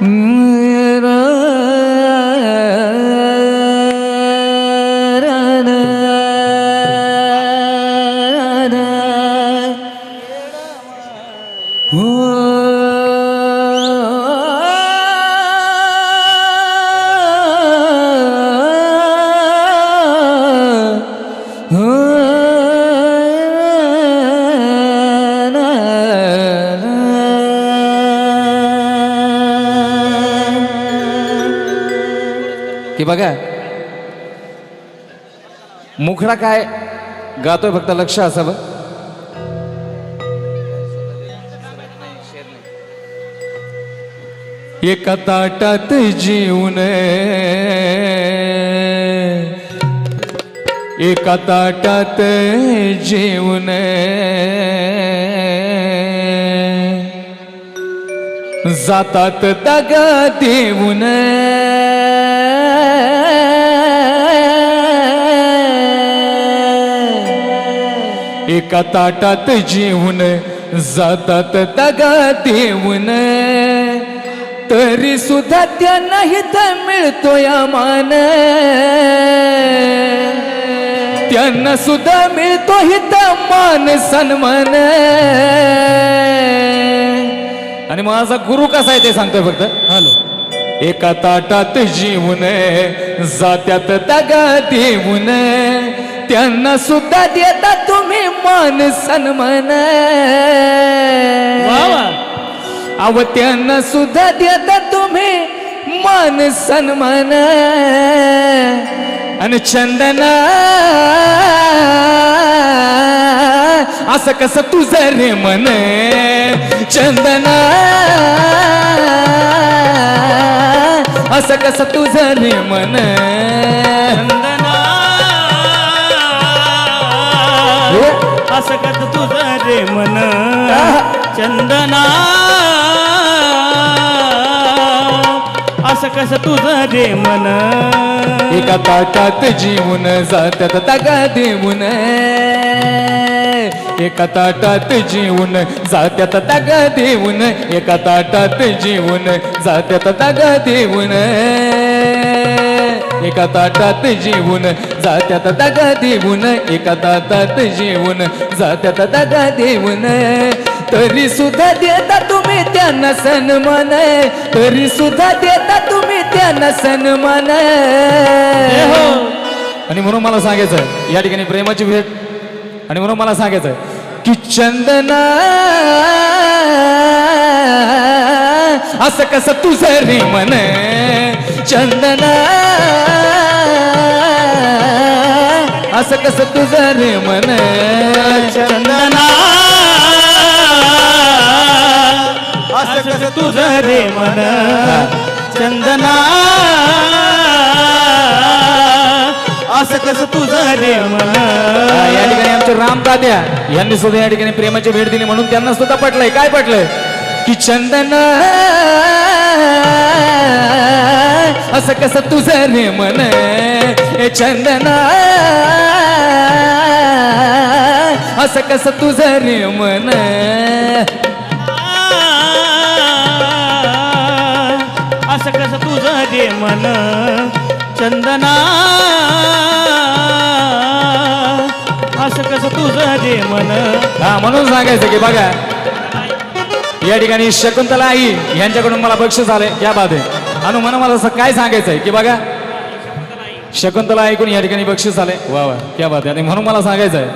Mm. की बघा मुखडा काय गातोय फक्त लक्ष असावं एका ताटात जीवन एका ताटात जीवन जातात दगा देऊन एका ताटात जेवून जातात दगा देऊन. तरी सुद्धा त्यांना हित मिळतो या मान त्यांना सुद्धा मिळतो हित मान सन्मान. आणि माझा गुरु कसा आहे ते सांगतोय फक्त. हॅलो. एका ताटात जीवन जात्यात दगा देऊन. त्यांना सुद्धा देता तुम्ही मान सन्मान. अव त्यांना सुद्धा देता तुम्ही मान सन्मान. आणि चंदना असं कसं तुझं रे मन? चंदना असं कसं तुझं रे मन? असं कत तुझं रे मन. चंदना. असं कसं तुझं रे मन. एका ताटात जीवन जात्यात दगा देऊन. एका ताटात जीवन जात्यात दगा देऊन. एका ताटात जीवन जात्यात दगा देऊन. एका ताटात जीवन जात्यात दगा देऊन एका ताटात जीवन जात्यात दगा देऊन. तरी सुद्धा देता तुम्ही त्यांना सन्मान तरी सुद्धा देता तुम्ही त्यांना सन्मान. आणि म्हणून मला सांगायचं या ठिकाणी प्रेमाची भेट. आणि म्हणून मला सांगायचं की चंदना असं कसं तुझं रे मन. चंदना कस तुझं रे मन चंदना. असं कसं तुझं रे मन चंदना. असं कसं तुझं रे मन. या ठिकाणी आमचे राम तात्या यांनी सुद्धा या ठिकाणी प्रेमाची भेट दिली म्हणून त्यांना सुद्धा पटलंय. काय पटलंय? की चंदन असं कसं तुझं रे मन ए चंदना. असं कसं तुझं रे मन असं कसं तुझं रे मन चंदना असं कसं तुझं रे मन हा म्हणून सांगायचं की बघा या ठिकाणी शकुंतला आई यांच्याकडून मला बक्षीस आले क्या बात आहे. आणि म्हणून मला असं काय सांगायचंय की बघा शकुंतला ऐकून या ठिकाणी बक्षीस आले वा वा क्या बात आहे. आणि म्हणून मला सांगायचंय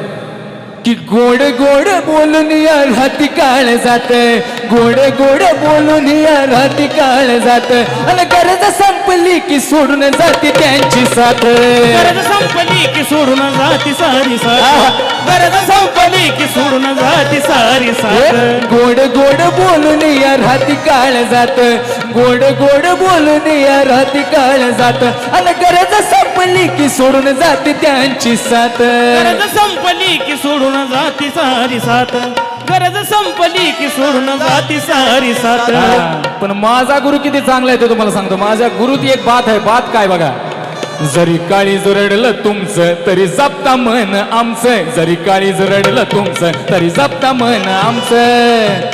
की गोड गोड बोलून या राती काळ जाते गोड गोड बोलून या राती काळ जात. आणि गरज संपली की सोडून जाते त्यांची साथ. गरज संपली की सोडून जाती सारी साथ. गरज संपली की सोडून जाती सारी साथ. गोड गोड बोलून या राती काळ जात. गोड गोड बोलून या राती काळ जात. आणि गरज संपली की सोडून जाते त्यांची साथ. गरज संपली की सोडून जाती सारी साथ. गरज संपली की सोडून जाती सारी सात पण माझा गुरु किती चांगला आहे ते तुम्हाला सांगतो. माझ्या गुरुची एक बात आहे बात काय बघा? जरी काळी जुरडलं तुमचं तरी जपता मन आमचं. जरी काळी जुरडलं तुमचं तरी जपता मन आमचं.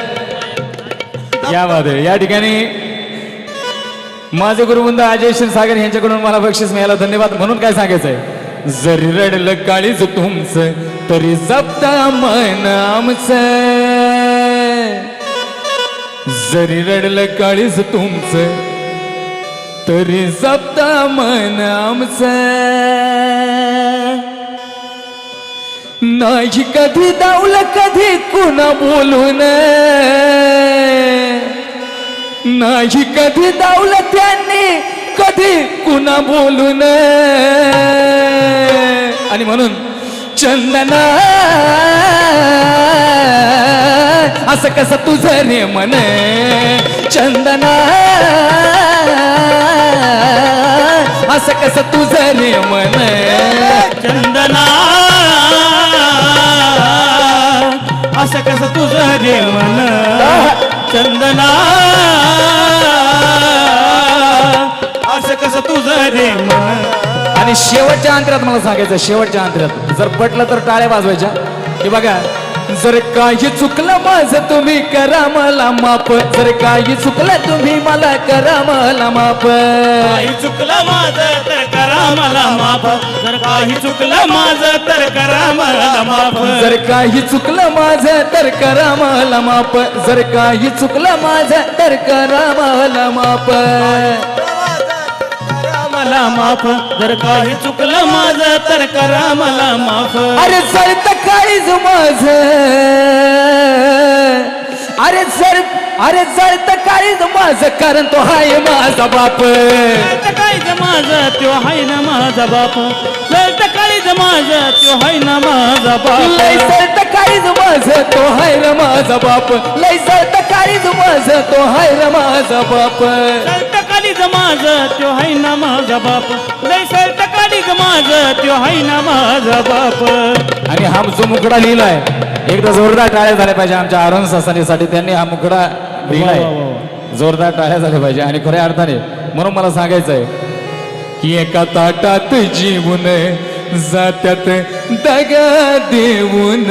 या वाद या ठिकाणी माझे गुरुवृंद अजय क्षीरसागर यांच्याकडून मला बक्षीस मिळालं. धन्यवाद. म्हणून काय सांगायचंय? जरी रडलं काळीज तुमचं तरी जपता मन आमचं. जरी रडलं काळीज तुमचं तरी जपता मन आमचं. नाही कधी दावलं कधी कुणा बोलून. नाही कधी दावलं त्यांनी कधी कुणा बोलून. आणि म्हणून चंदना असं कसं तुझं रे मन? चंदना असं कसं तुझं रे मन? चंदना असं कसं तुझं रे मन? चंदना आणि शेवटच्या अंतरात मला सांगायचं शेवटच्या अंतरात. जर पटलं तर टाळ्या वाजवायच्या. की बघा जर काही चुकलं माझं तुम्ही करा मला माप जर काही चुकलं तुम्ही मला करा मला माप काही चुकलं माझं तर करा मला माफ. जर काही चुकलं माझं तर करा मला माफ. जर काही चुकलं माझं तर करा मला माप जर काही चुकलं माझं तर करा मला माप करा मला माफ. जर काही चुकलं माझं तर करा मला माफ. अरे जळत काळीज माझ. अरे जर अरे जळत काळीज माझ कारण तो हाय माझा बाप. काळीज माझं त्यो हाय ना माझा बाप. लळत काळीज माझं त्यो हाय ना माझा लय बाप जळत काळीज माझ तो हाय र माझा बाप. लय जळत काळीज माझ तो हाय र माझा बाप. काळीज माझं त्यो हाय ना माझा बाप. लय सळत काळीज माझं त्यो हाय ना माझा बाप. आणि हा जो मुकडा लिहिलाय. एकदा जोरदार टाळ्या झाल्या पाहिजे आमच्या आरण ससानीसाठी. त्यांनी हा मुकडा लिहिलाय. जोरदार टाळ्या झाल्या पाहिजे. आणि खऱ्या अर्थाने म्हणून मला सांगायचंय की एका ताटात जीवन जात्यात दगा देऊन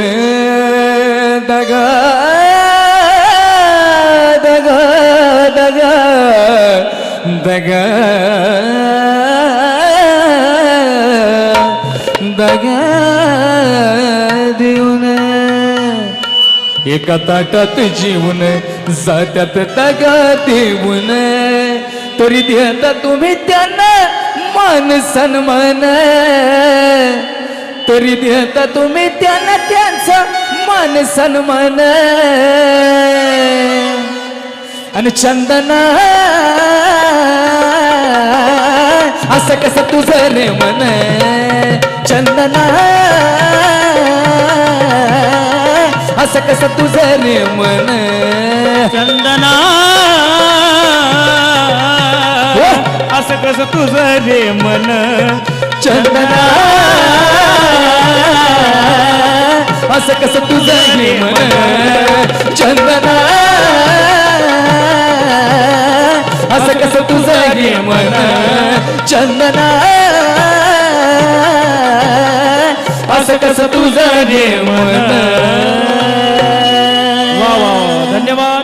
दगा दगा दगा. दगा दगा देऊन. एका ताटात जीवन जात्यात दगा देऊन. तरी देता तुम्ही त्यांना मान सन्मान. तरी देता तुम्ही त्यांना त्यांचा मान सन्मान. आणि चंदना असं कसं तुझं रे मन चंदना असं कसं तुझं रे मन चंदना. असं कसं तुझं रे मन चंदना असं कसं तुझं रे मन चंदना चंदना असं कसं तुझं देव